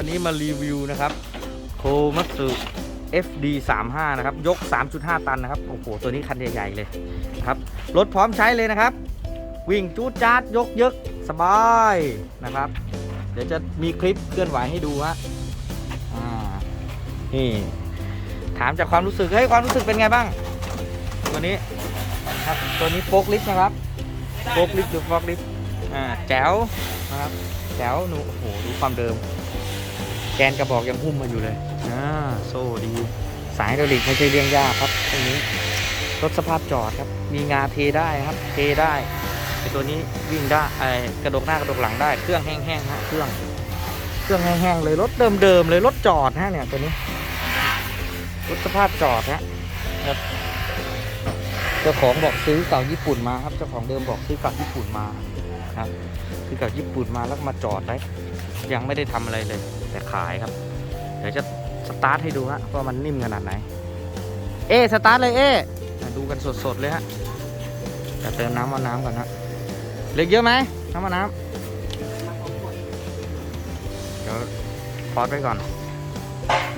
วันนี้มารีวิวนะครับโคมัตสึ FD 3 5นะครับ ยก 3.5 ตันนะครับ โอ้โห ตัวนี้คันใหญ่ ๆ เลยนะครับ รถพร้อมใช้เลยนะครับ วิ่งจูดจาดยกเยกสบายนะครับ เดี๋ยวจะมีคลิปเคลื่อนไหวให้ดูฮะอ่านี่ ถามจากความรู้สึก เฮ้ย ความรู้สึกเป็นไงบ้าง ตัวนี้ครับ ตัวนี้โฟกลิฟนะครับ โฟกลิฟหรือฟอกลิฟอ่า แจ๋วนะครับ แจ๋วหนู โอ้โห ดูความเดิม แกนกระบอกยังหุ้มมาอยู่เลยอ่าโซ่ดี สายไฮดรอลิกไม่ใช่เรื่องยากครับตรงนี้รถสภาพจอดครับ มีงาเทได้ครับ เทได้ไอตัวนี้วิ่งได้ไอกระดกหน้ากระดกหลังได้ เครื่องแห้งๆฮะเครื่อง เครื่องแห้งๆเลยรถเดิมๆเลยรถจอดฮะเนี่ยตัวนี้รถสภาพจอดฮะครับเจ้าของบอกซื้อเก่าญี่ปุ่นมาครับเจ้าของเดิมบอกซื้อเก่าญี่ปุ่นมาครับซื้อเก่าญี่ปุ่นมาแล้วมาจอดไว้ ยังไม่ได้ทำอะไรเลย แต่ขายครับ เดี๋ยวจะสตาร์ทให้ดูฮะว่ามันนิ่มขนาดไหน เอสตาร์ทเลยเอดูกันสดๆเลยฮะจะเติมน้ำเอาน้ำก่อนฮะเหล็กเยอะไหมน้ำเอาน้ำเดี๋ยวพอดไว้ก่อน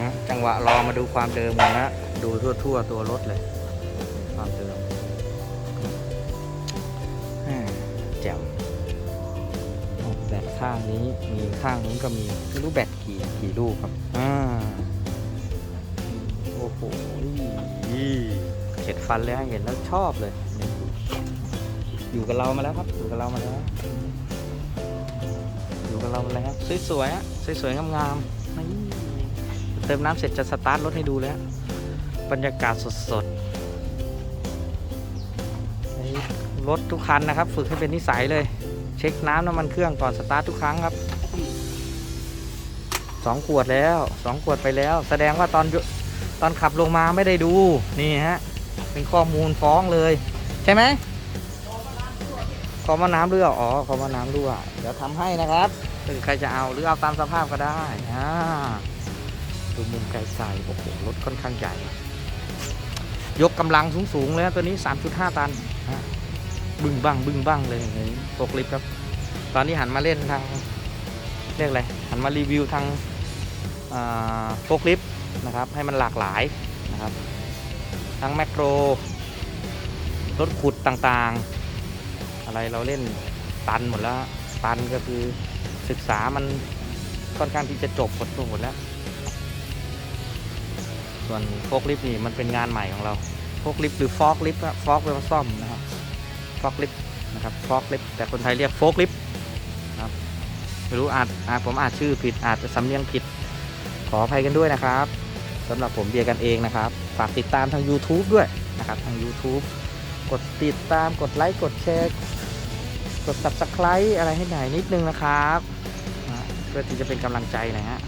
นะจังหวะรอมาดูความเดิมก่อนนะดูทั่วๆตัวรถเลย ความเดิมแจ๋ว แบตข้างนี้มีข้างนู้นก็มีไม่รู้แบตกี่กี่ลูกครับอ่าโอ้โหเข็ดฟันเลยเห็นแล้วชอบเลย อยู่กับเรามาแล้วครับ อยู่กับเรามาแล้ว อยู่กับเรามาแล้วสวยๆฮะสวยๆงามๆนี่เติมน้ำเสร็จจะสตาร์ทรถให้ดูแล้ว บรรยากาศสดๆรถทุกคันนะครับ ฝึกให้เป็นนิสัยเลย เช็คน้ำน้ำมันเครื่องก่อนสตาร์ททุกครั้งครับสองขวดแล้วสองขวดไปแล้ว แสดงว่าตอนตอนขับลงมาไม่ได้ดูนี่ฮะเป็นข้อมูลฟ้องเลย ใช่ไหมขอมาน้ำรั่วอ๋อขอมาน้ำรั่วเดี๋ยวทำให้นะครับหรือใครจะเอาหรือเอาตามสภาพก็ได้อ่าดูมุมไกลๆโอ้โหรถค่อนข้างใหญ่ ยกกำลังสูงๆเลยนะตัวนี้ 3.5 ตัน บึ้งบ้างบึ้งบ้างเลยอย่างนี้โฟกลิฟต์ครับ ตอนนี้หันมาเล่นทางเรียกอะไรหันมารีวิวทางโฟกลิฟต์นะครับ ให้มันหลากหลายนะครับ ทั้งแมคโครรถขุดต่างๆ อะไรเราเล่นตันหมดแล้ว ตันก็คือศึกษามันค่อนข้างที่จะจบหมดหมดแล้ว ส่วนโฟกลิฟต์นี่มันเป็นงานใหม่ของเราโฟกลิฟต์หรือฟอกลิฟต์ฟอกแปลว่าซ่อมนะครับ ฟอกลิฟนะครับฟอกลิฟแต่คนไทยเรียกโฟกลิฟนะครับไม่รู้อาจอาจผมอาจชื่อผิดอาจจะสำเนียงผิด ขออภัยกันด้วยนะครับสำหรับผมเบียร์กันเองนะครับ ฝากติดตามทาง YouTube ด้วยนะครับ ทาง YouTube กดติดตามกดไลค์กดแชร์กด Subscribe อะไรให้หน่อยนิดนึงนะครับเพื่อที่จะเป็นกำลังใจนะฮะ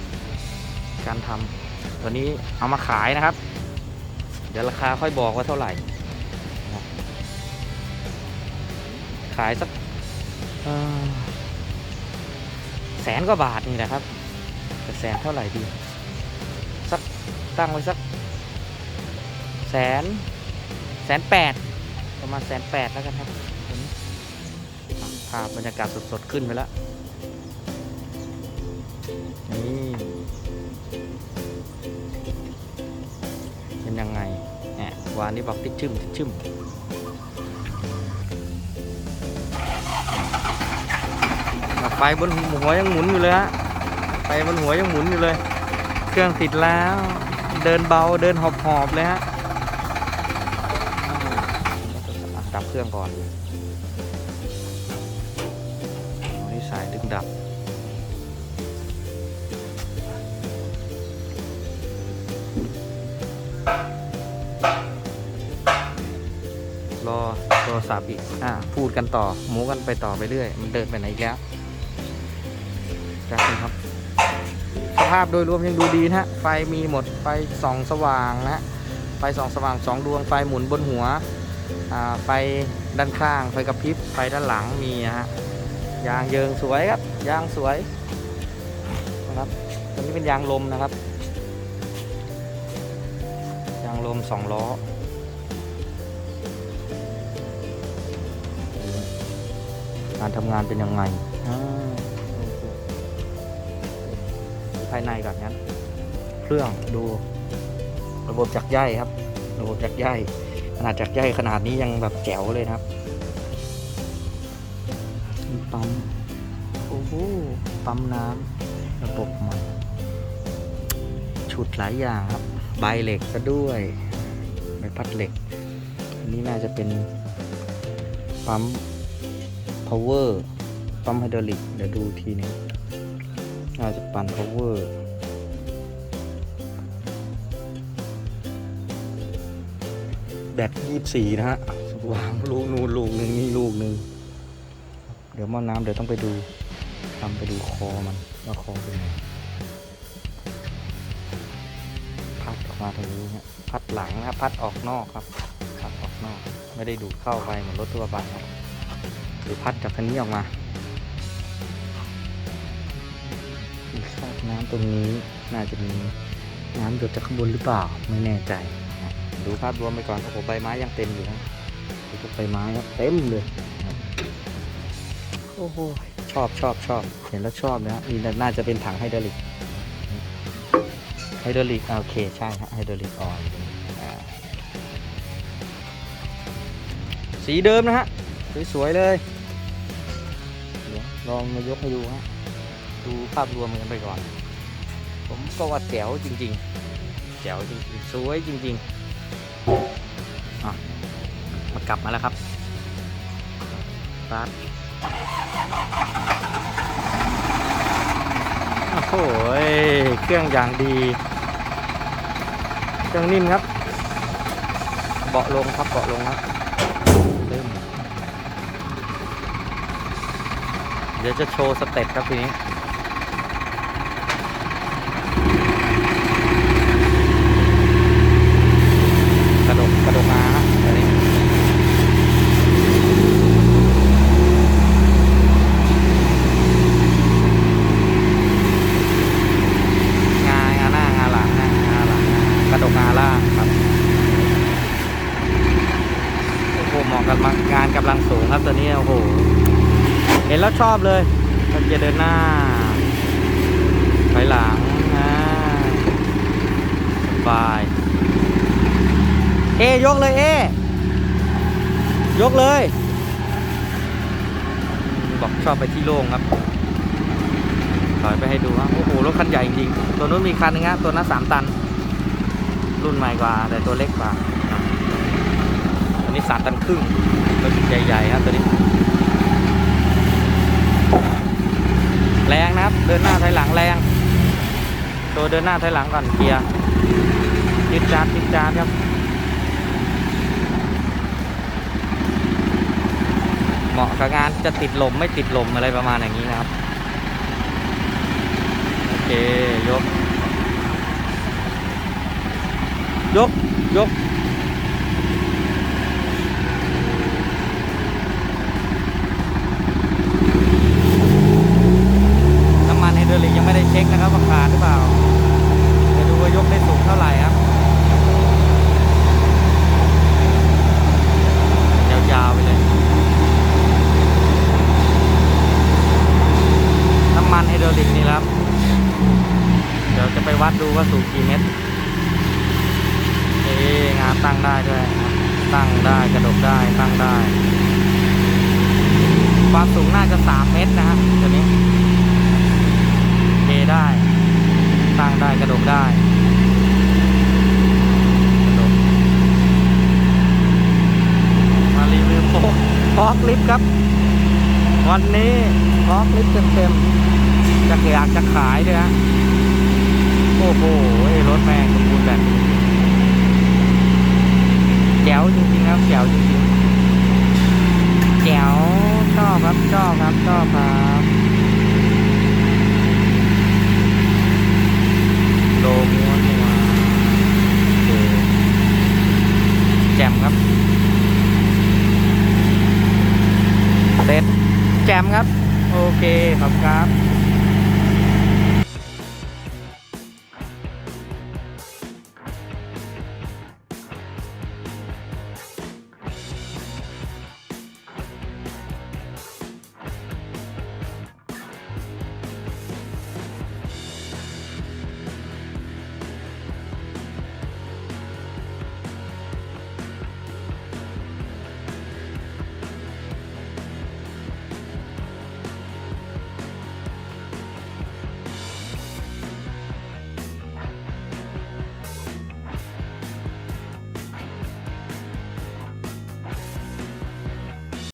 การทำวันนี้เอามาขายนะครับ เดี๋ยวราคาค่อยบอกว่าเท่าไหร่ายสักแสนกว่าบาทนี่แหละครับจะแสนเท่าไหร่ดีสักตั้งไว้สักแสนแสนแปดประมาณแสนแปดแล้วกันครับภาพบรรยากาศสดๆขึ้นไปแล้วนี่เป็นยังไงแหมวานนี้บอกติดชึมติดชึม ไฟบนหัวยังหมุนอยู่เลยฮะไฟบนหัวยังหมุนอยู่เลย เครื่องติดแล้ว เดินเบาเดินหอบหอบเลยฮะอะดับเครื่องก่อนนี่สายดึงดับรอโทรศัพท์อีกอ่าพูดกันต่อหมูกันไปต่อไปเรื่อย มันเดินไปไหนอีกแล้ว ครับครับ สภาพโดยรวมยังดูดีนะฮะ ไฟมีหมด ไฟส่องสว่างนะ ไฟส่องสว่างสองดวง ไฟหมุนบนหัว ไฟด้านข้าง ไฟกระพริบ ไฟด้านหลังมีนะฮะ ยางเยิงสวยครับ ยางสวยนะครับ ตัวนี้เป็นยางลมนะครับ ยางลมสองล้อการทำงานเป็นยังไงอ ภายในก่อนงั้น เครื่องดูระบบจักรใยครับ ระบบจักรใยขนาดจักรใยขนาดนี้ยังแบบแจ๋วเลยนะครับมีปั๊มโอ้โหปั๊มน้ำระบบใหม่ชุดหลายอย่างครับ ใบเหล็กก็ด้วยใบพัดเหล็ก อันนี้น่าจะเป็นปั๊ม power ปั๊มไฮดรอลิก เดี๋ยวดูทีหนึง น่าจะปั่น power แบตยี่สี่นะฮะวางลูกนูนลูกหนึ่งนี่ลูกหนึ่งเดี๋ยวหม้อน้ำเดี๋ยวต้องไปดูทำไปดูคอมันว่าคอเป็นไงพัดออกมาทางนี้ฮะพัดหลังนะครับพัดออกนอกครับพัดออกนอก ไม่ได้ดูดเข้าไปเหมือนรถทั่วไปครับหรือพัดจากคันนี้ออกมา น้ำตรงนี้น่าจะมีน้ำหยดจากข้างบนหรือเปล่าไม่แน่ใจนะดูภาพรวมไปก่อนโอ้โหใบไม้ยังเต็มอยู่นะดูพวกใบไม้ครับเต็มเลยนะครับโอ้โหชอบชอบชอบเห็นแล้วชอบนะฮะนี่น่าจะเป็นถังไฮดรอลิกไฮดรอลิกอ่าโอเคใช่ฮะไฮดรอลิกออยล์อ่าสีเดิมนะฮะสวยๆเลยเดี๋ยวลองมายกให้ดูฮะดูภาพรวมกันไปก่อนผม ก็ว่าแจ๋วจริง ๆ แจ๋วจริงๆ สวยจริงๆอะมากลับมาแล้วครับร์ทโอ้โหเครื่องอย่างดี เครื่องนิ่มครับ เบาะลงครับเบาะลงครับเริ่มเดี๋ยวจะโชว์สเต็ปครับทีนี้ กระดกกระดกมาฮะตอนนี้งางาหน้างาหลังงางาหลังงากระดกงาล่างครับโอ้โหเหมาะกับงานกำลังสูงครับตัวนี้โอ้โหเห็นแล้ว ชอบเลยมันจะเดินหน้าถอยหลังอ่าสบาย เอยกเลยเอยกเลย บอกชอบไปที่โล่งครับถอยไปให้ดูว่าโอ้โหรถคันใหญ่จริงตัวนู้นมีคันนึงฮะตัวนั้นสามตัน รุ่นใหม่กว่า แต่ตัวเล็กกว่าตัวนี้สามตันครึ่งรถใหญ่ๆครับตัวนี้ แรงนะครับ เดินหน้าถอยหลังแรงตัวเดินหน้าถอยหลังก่อนเกียร์ยึดจาร์ดยึดจาร์ดครับเหมาะกับงานจะติดลมไม่ติดลมอะไรประมาณอย่างนี้นะครับ โอเค ยก ยก ยก น้ำมันไฮดรอลิกยังไม่ได้ เช็คนะครับว่าขาดหรือเปล่าจะดูว่ายกได้สูงเท่าไหร่ครับยาวๆไปเลยน้ำมันไฮดรอลิกนี่ครับ เดี๋ยวจะไปวัดดูว่าสูงกี่เมตรเอ๊งานตั้งได้ด้วยนะตั้งได้กระดกได้ตั้งได้ ความสูงน่าจะ 3 เมตรนะครับตัวนี้เทได้ ตั้งได้กระดกได้กระดกมารีวิวโฟอกลิฟครับ วันนี้ฟอกลิฟต์เต็มๆจะอยากจะขายด้วยฮะโอ้โหรถแม่งสมบูรณ์แบบแจ๋วจริงๆครับแจ๋วจริงๆแจ๋วชอบครับชอบครับชอบครับโลม้วนมาโอเคแจ่ มครับเสร็จแจมครับ โอเคขอบครับ